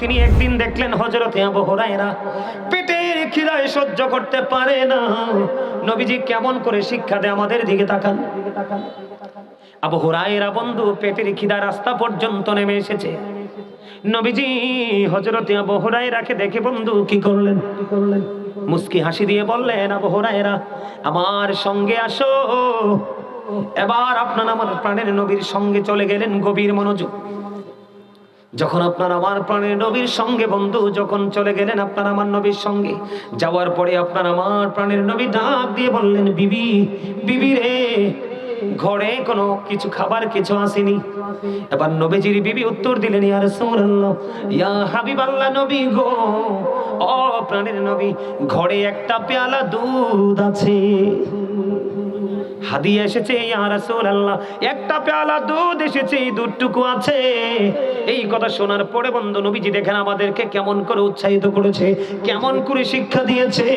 তিনি একদিন দেখলেন হজরতে আবু হুরায়রা পেটের খিদায় সহ্য করতে পারে না। নবীজি কেমন করে শিক্ষা দেয় আমাদের দিকে তাকান। আবু হুরায়রা বন্ধু, পেটের খিদা রাস্তা পর্যন্ত নেমে এসেছে। নবীজি হজরতে আবু হুরায়রাকে দেখে বন্ধু কি করলেন কি করলেন? মুস্কি হাসি দিয়ে বললেন, আবু হুরায়রা, আমার সঙ্গে আসো। এবার আপনার আমার প্রাণের নবীর সঙ্গে চলে গেলেন গভীর মনোযোগ। যখন আপনার আমার প্রাণের নবীর সঙ্গে বন্ধু যখন চলে গেলেন আপনার আমার নবীর সঙ্গে, যাওয়ার পরে আপনার আমার প্রাণের নবী ডাক দিয়ে বললেন, বিবি বিবি রে, ঘরে কোনো কিছু খাবার কিছু আসেনি? এবার নবীজির বিবি উত্তর দিলেন, ইয়া রাসূলুল্লাহ, ইয়া হাবিবাল্লাহ নবী গো ও প্রাণের নবী, ঘরে একটা পেয়ালা দুধ আছে। হাদিয়া এসেছে রাসূলুল্লাহ। একটা পেয়ালা দুধ এসেছে দুধটুকু আছে। এই কথা শোনার পরে বন্ধু নবীজি দেখেন আমাদেরকে কেমন করে উৎসাহিত করেছে, কেমন করে শিক্ষা দিয়েছে।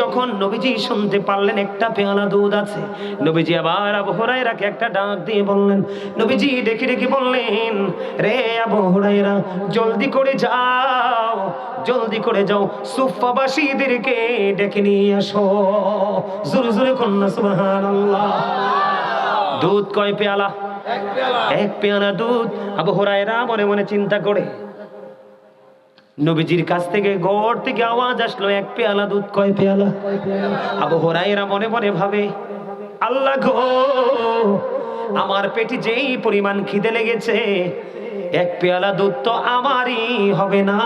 যখন নবীজি শুনতে পারলেন একটা পেয়ালা দুধ আছে, নবীজি আবার আবু হুরায়রাকে একটা ডাক দিয়ে বললেন, নবীজি ডেকে ডেকে বললেন, রে আবু হুরায়রা, জলদি করে যাও, জলদি করে যাও সুফাবাসীদেরকে ডেকে নিয়ে আসো। জোরে জোরে কন্যা, সুবহানাল্লাহ। দুধ। কয় পেয়ালা? এক পেয়ালা দুধ। আবু হরাইরা মনে মনে চিন্তা করে। নবীজির কাছ থেকে গড় থেকে আওয়াজ আসলো, এক পেয়ালা দুধ কয় পেয়ালা? আবু হরাইরা মনে মনে ভাবে, আল্লাহ গো, আমার পেটে যেই পরিমাণ খিদে লেগেছে এক পেয়ালা দুধ তো আমারই হবে না।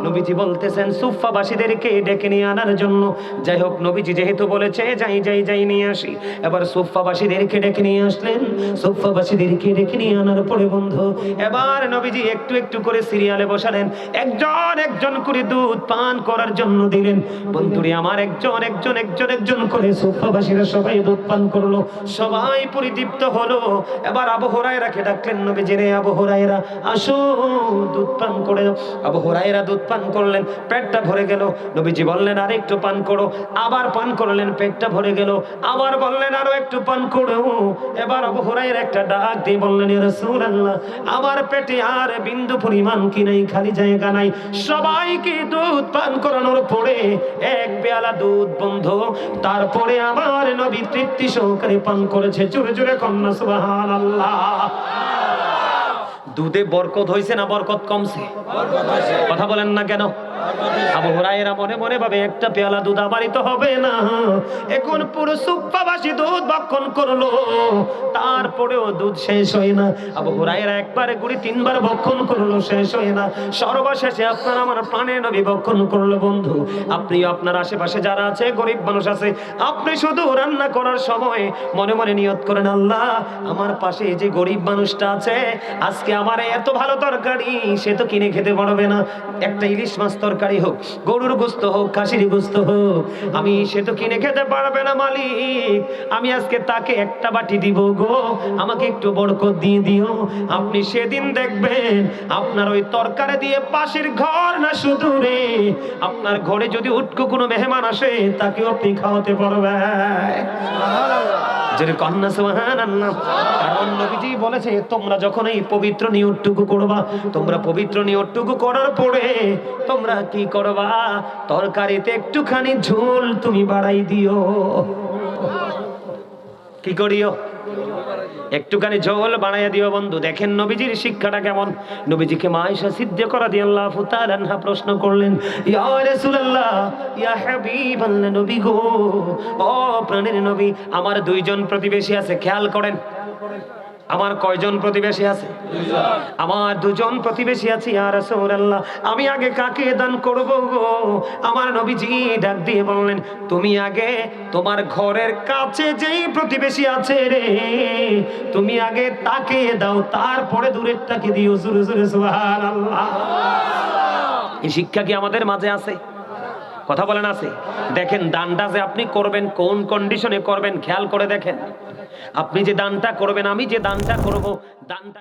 নবীজি বলতেছেন সুফাবাসীদেরকে ডেকে নিয়ে আনার জন্য। যাই হোক, নবীজি যেহেতু বলেছে, যাই যাই যাই, নিয়ে আসি। এবার সুফাবাসীদেরকে ডেকে নিয়ে আসলেন। সুফাবাসীদেরকে ডেকে নিয়ে আনার পরে বন্ধু, এবার নবীজি একটু একটু করে সিরিয়ালে বসালেন। একজন একজন করে দুধ পান করার জন্য দিলেন। বন্ধুরে, আমার একজন একজন একজন একজন করে সুফাবাসীরা সবাই দুধ পান করল। সবাই পরিদীপ্ত হলো। এবার আবু হুরায়রাকে ডাকলেন, নবীজি রে আসো, দুধ পান করে আবু দুধ পান করলেন, পেটটা ভরে গেল। নবীজি বললেন আর একটু পান করো। আবার পান করলেন, পেটটা ভরে গেল। আবার বললেন, আরও একটু পান করো। এবার আবু একটা ডাক দিয়ে বললেন আমার পেটে আর বিন্দু পরিমাণ কি নাই, খালি জায়গা নাই। সবাইকে দুধ পান করানোর পরে এক পেয়ালা দুধ, বন্ধ। তারপরে আমার নবী তৃপ্তি সহকারে পান করেছে। জোরে জোরে কন্যা, সুবহানাল্লাহ। দুধে বরকত হয়েছে না বরকত কমছে? কথা বলেন না কেন? আবু হুরায়রা মনে মনে ভাবে, একটা পেয়ালা দুধ আমারই তো হবে না। এখন পুরো সুপ্পাবাসী দুধ করল, তারপরেও দুধ শেষ না। আবু হুরায়রা একবারে গুড়ি তিনবার করল, শেষ না। সর্বশেষে আপনার আমার প্রাণের নবী ভক্ষণ করল, বন্ধু। আপনি আপনার আশেপাশে যারা আছে, গরিব মানুষ আছে, আপনি শুধু রান্না করার সময় মনে মনে নিয়ত করেন, আল্লাহ, আমার পাশে যে গরিব মানুষটা আছে, আজকে আমার এত ভালো তরকারি, সে তো কিনে খেতে পারবে না। একটা ইলিশ মাছ তরকারি হোক, গরুর গোস্ত হোক, খাসির গোস্ত হোক, আমি সে তো কিনে খেতে পারবে না মালিক। আমি আজকে তাকে একটা বাটি দিব গো, আমাকে একটু বরকত দিয়ে দিও। আপনি সেদিন দেখবেন আপনার ওই তরকারি দিয়ে পাশের ঘর না শুধু রে, আপনার ঘরে যদি উটকো কোনো মেহমান আসে, তাকেও আপনি খাওয়াতে পারবে তোমরা যখন এই পবিত্র নিয়তটুকু করবা, তোমরা পবিত্র নিয়তটুকু করার পরে তোমরা কি করবা? তরকারিতে একটুখানি ঝোল তুমি বাড়াই দিও। কি করিও? একটুখানি ঝোল বানাইয়া দিও বন্ধু। দেখেন নবীজির শিক্ষাটা কেমন। নবীজিকে মায়েশা সিদ্ধ করা দিয়ে আল্লাহ ফুতালানহা প্রশ্ন করলেন, ইয়া রাসূলুল্লাহ, ইয়া হাবিবাল্লাহ নবী গো, ও প্রাণের নবী, আমার দুইজন প্রতিবেশী আছে, খেয়াল করেন। আমার কয়জন প্রতিবেশী আছে? আমার দুজন প্রতিবেশী আছে, ইয়া রাসূলুল্লাহ। আমি আগে কাকে দান করব আমার নবীজি ডাক দিয়ে বললেন, তুমি আগে তোমার ঘরের কাছে যেই প্রতিবেশী আছে রে, তুমি আগে তাকে দাও, তারপরে দূরেরটাকে দিও। জোরে জোরে, সুবহানাল্লাহ। এই শিক্ষা কি আমাদের মাঝে আছে? কথা বলেন, আছে। দেখেন, দানটা যে আপনি করবেন, কোন কন্ডিশনে করবেন, খেয়াল করে দেখেন। আপনি যে দানটা করবেন আমি যে দানটা করব দানটা